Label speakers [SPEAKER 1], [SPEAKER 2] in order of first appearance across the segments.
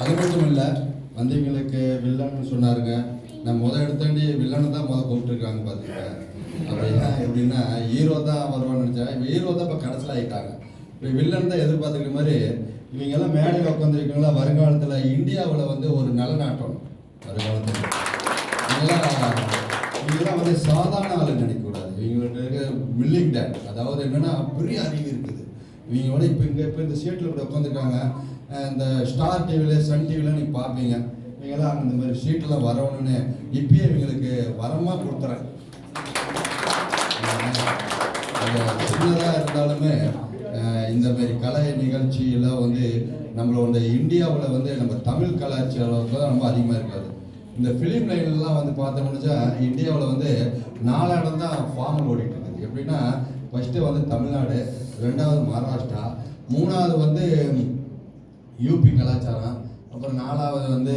[SPEAKER 1] அது மட்டும் இல்லை வந்தவங்களுக்கு வில்லன்னு சொன்னாருங்க நான் முத எடுத்தாண்டி வில்லனை தான் முத கூப்பிட்டுருக்காங்க பார்த்துக்க அப்படின்னா எப்படின்னா ஹீரோ தான் வருவான்னு நினச்சேன் ஹீரோ தான் இப்போ கடைசியில் ஆகிட்டாங்க இப்போ வில்லன் தான் எதிர்பார்த்துக்கிற மாதிரி இவங்கெல்லாம் மேடையில் உட்காந்துருக்கீங்களா வருங்காலத்தில் இந்தியாவில் வந்து ஒரு நலநாட்டம் வருங்காலத்தில். இவங்கெல்லாம் இவங்கெல்லாம் வந்து சாதாரண ஆளு நினைக்கக்கூடாது. இவங்களுக்கு இருக்க வில்லிங் டேட் அதாவது என்னன்னா பெரிய அறிவு இருக்குது இவங்க விட இப்போ இங்கே இப்போ இந்த சீட்டில் கூட உட்காந்துருக்காங்க இந்த ஸ்டார் டிவியில் சன் டிவியில் நீங்கள் பார்ப்பீங்க இவங்கெல்லாம் இந்த மாதிரி சீட்டெல்லாம் வரணும்னு இப்பயே இவங்களுக்கு வரமாக கொடுத்துறேன். சின்னதாக இருந்தாலுமே இந்த மாதிரி கலை நிகழ்ச்சியெல்லாம் வந்து நம்மளோட இந்தியாவில் வந்து நம்ம தமிழ் கலாச்சாரம் தான் ரொம்ப அதிகமாக இருக்காது. இந்த ஃபிலிம் லைன்லாம் வந்து பார்த்தோம்னுச்சா இந்தியாவில் வந்து நாலு இடம் தான் ஃபார்மல் ஓடிட்டு இருக்குது. எப்படின்னா ஃபஸ்ட்டு வந்து தமிழ்நாடு ரெண்டாவது மகாராஷ்டிரா மூணாவது வந்து யூபி கலாச்சாரம் அப்புறம் நாலாவது வந்து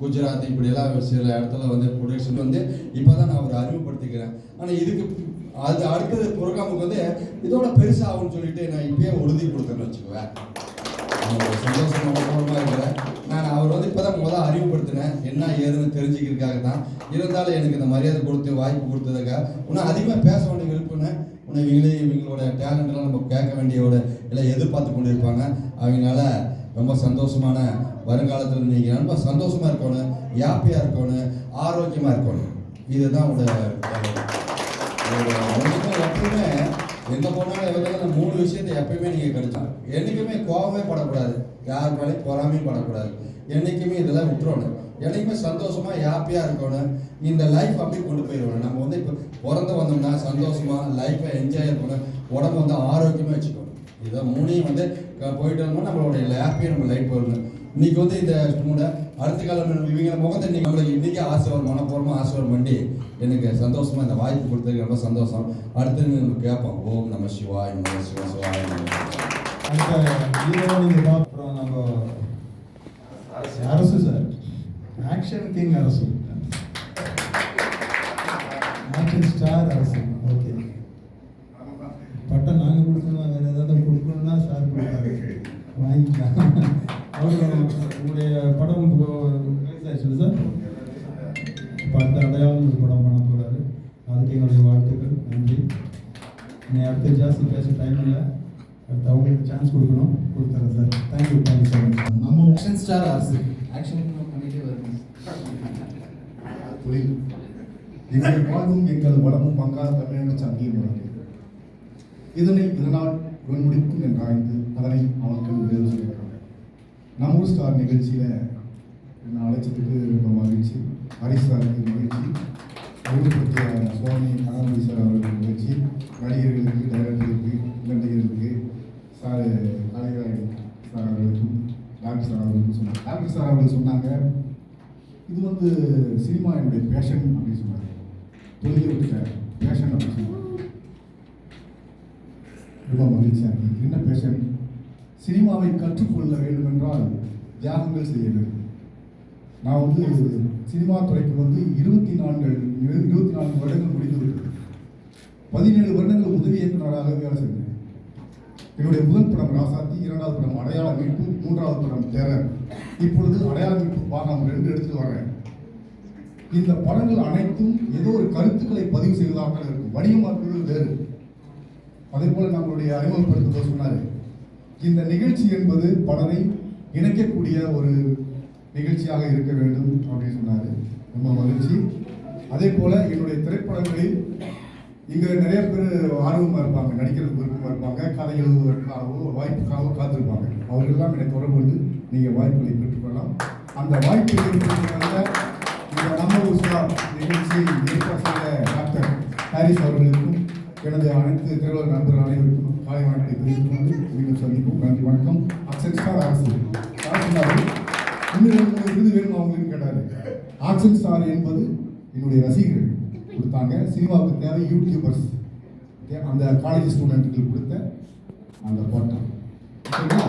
[SPEAKER 1] குஜராத் இப்படியெல்லாம் சில இடத்துல வந்து ப்ரொடக்ஷன் வந்து இப்போ தான் நான் ஒரு அறிமுகப்படுத்திக்கிறேன். ஆனால் இதுக்கு அது அடுத்தது ப்ரோக்ராமுக்கு வந்து இதோட பெருசாகும்னு சொல்லிட்டு நான் இப்பயே உறுதி கொடுத்தேன்னு வச்சுக்குவேன் சந்தோஷமாக இருக்கிறேன் நான் அவர் வந்து இப்போ தான் முதல் அறிவுப்படுத்தினேன் என்ன ஏதுன்னு தெரிஞ்சுக்கிறதுக்காக தான் இருந்தாலும் எனக்கு இந்த மரியாதை கொடுத்து வாய்ப்பு கொடுத்ததுக்காக இன்னும் அதிகமாக பேசணும் உன்னை இவங்களே இவங்களோட டேலண்ட்லாம் நம்ம கேட்க வேண்டியோட எல்லாம் எதிர்பார்த்து கொண்டு இருப்பாங்க அவங்களால ரொம்ப சந்தோஷமான வருங்காலத்தில் நீங்கள் ரொம்ப சந்தோஷமாக இருக்கணும் ஹாப்பியாக இருக்கணும் ஆரோக்கியமாக இருக்கணும். இதுதான் உங்களோட எப்பவுமே எங்கே போனாலும் எவ்வளோ மூணு விஷயத்தை எப்பயுமே நீங்கள் கிடைச்சாங்க என்றைக்குமே கோபமே படக்கூடாது. யார் மேலேயும் பொறாமையும் படக்கூடாது. என்றைக்குமே இதெல்லாம் விட்டுறணும். என்னைக்குமே சந்தோஷமா ஹாப்பியா இருக்கணும் இந்த லைஃப் அப்படி கொண்டு போயிடணும் நம்ம வந்து இப்போ பிறந்து வந்தோம்னா சந்தோஷமா லைஃப்பை என்ஜாய் இருக்கணும் உடம்பு வந்து ஆரோக்கியமாக வச்சுக்கணும். இதை மூணையும் வந்து போயிட்டு வந்தோம்னா நம்மளுடைய ஹாப்பியாக நம்ம லைஃப் வரணும் இன்னைக்கு வந்து இந்த மூட அடுத்த காலம் இவங்க முகத்தை இன்னைக்கு நம்மளுக்கு இன்னைக்கு ஆசை வரும் மனப்பூர்வமாக ஆசை வரும் பண்ணி எனக்கு சந்தோஷமா இந்த வாய்ப்பு கொடுத்ததுக்கு ரொம்ப சந்தோஷம். அடுத்து நம்ம கேட்போம். ஓம் நம சிவாய் நம சிவ சிவாய்
[SPEAKER 2] அடுத்த அப்புறம் நம்ம Arasu sir. Action king Arasu. Action star Arasu. Okay பட்டம் நாங்கள் கொடுக்கணும் வேறு ஏதாவது கொடுக்கணும்னா சார் கொடுத்தாரு வாங்கிக்கலாம். அவர் உங்களுடைய படம் ரிலீஸ் ஆயிடுச்சு சார் பட்ட அடையாளம் ஒரு படம் பண்ண போகிறாரு அதுக்கு என்னுடைய வாழ்த்துக்கள். நன்றி. நீ அடுத்து ஜாஸ்தி பேச டைம் இல்லை. அடுத்து அவங்களுக்கு சான்ஸ் கொடுக்கணும். கொடுத்தாரு sir thank you thank you sir
[SPEAKER 3] நம்ம ஆக்ஷன் ஸ்டார் அரசு. ஆக்ஷன் பண்ணிட்டே வருது.
[SPEAKER 4] தொழில் எங்கள் வாழ்வும் எங்கள் வளமும் பங்காத தமிழ் சங்கியும் உணர்வு இதனை இதனால் இவன் முடிக்கும் என்றாய்ந்து அதனை அவனுக்கு வேறு சொல்லியிருக்காங்க நம்ம ஸ்டார் நிகழ்ச்சியில் என்ன அழைச்சதுக்கு ரொம்ப மகிழ்ச்சி. ஹரிஷ் சாருக்கு மகிழ்ச்சி. அறிமுகப்படுத்திய சுவாமி கனகமணி சார் அவர்களுக்கு மகிழ்ச்சி. நடிகர்களுக்கு டைரக்டர்களுக்கு நடிகர்களுக்கு சார் கலைஞர் சார் அவர்களுக்கும் டாக்டர் சார் அவர்களுக்கும் சொன்னாங்க. டாக்டர் சார் அவர்கள் சொன்னாங்க இது வந்து சினிமா என்னுடைய பேஷன் அப்படின்னு சொன்னாங்க. தொழிலை விட்ட பேஷன் அப்படின்னு சொன்னாங்க. ரொம்ப மகிழ்ச்சியாக என்ன பேஷன் சினிமாவை கற்றுக்கொள்ள வேண்டும் என்றால் தியாகங்கள் செய்ய வேண்டும். நான் வந்து சினிமா துறைக்கு வந்து இருபத்தி நான்கு இருபத்தி நான்கு வருடங்கள் முடிந்து பதினேழு வருடங்கள் உதவி இயக்குநராக என்னுடைய முதல் படம் ராசாத்தி இரண்டாவது படம் அடையாள மீட்பு மூன்றாவது படம் தேரர் இப்பொழுது அடையாள மீட்பு பாகம் ரெண்டு எடுத்து வரேன். இந்த படங்கள் அனைத்தும் ஏதோ ஒரு கருத்துக்களை பதிவு செய்வதாக இருக்கும். வணிகமாக்குவது வேறு. அதே போல நம்மளுடைய அறிமுகப்படுத்துவது சொன்னாரு. இந்த நிகழ்ச்சி என்பது படனை இணைக்கக்கூடிய ஒரு நிகழ்ச்சியாக இருக்க வேண்டும் அப்படின்னு சொன்னாரு. ரொம்ப மகிழ்ச்சி. அதே போல என்னுடைய திரைப்படங்களில் இங்கே நிறைய பேர் ஆர்வமாக இருப்பாங்க நடிக்கிறதுக்கு விருப்பமாக இருப்பாங்க கதை எழுதுவதற்காகவோ வாய்ப்புக்காகவோ காத்திருப்பாங்க. அவர்கள் என்னை தொடர்பு கொண்டு நீங்கள் வாய்ப்புகளை பெற்றுக்கொள்ளலாம். அந்த வாய்ப்பை ஏற்படுத்தினால இந்த நம்ம உஷா நிகழ்ச்சி ஏற்பாடு செய்த டாக்டர் ஹாரிஸ் அவர்களுக்கும் எனது அனைத்து திரையுலக நண்பர்கள் அனைவருக்கும் காலை வணக்கத்தை தெரிவித்துக் கொண்டு மீண்டும் சந்திப்போம். நன்றி வணக்கம். ஆக்சன் ஸ்டார் அரசு. இன்னும் விருது வேணும் அவங்களுக்கு கேட்டார். ஆக்சன் ஸ்டார் என்பது என்னுடைய ரசிகர்கள். கொடுத்தாங்க. சினிமாவுக்கு தேவை யூடியூபர்ஸ் தே- அந்த காலேஜ் ஸ்டூடெண்ட்டுக்கு கொடுத்த அந்த பட்டம் சரிங்களா?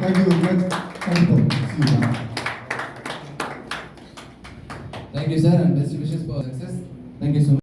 [SPEAKER 4] தேங்க்யூ வெரி மச் கண்டிப்பாக
[SPEAKER 3] sir and sir, and best wishes for success.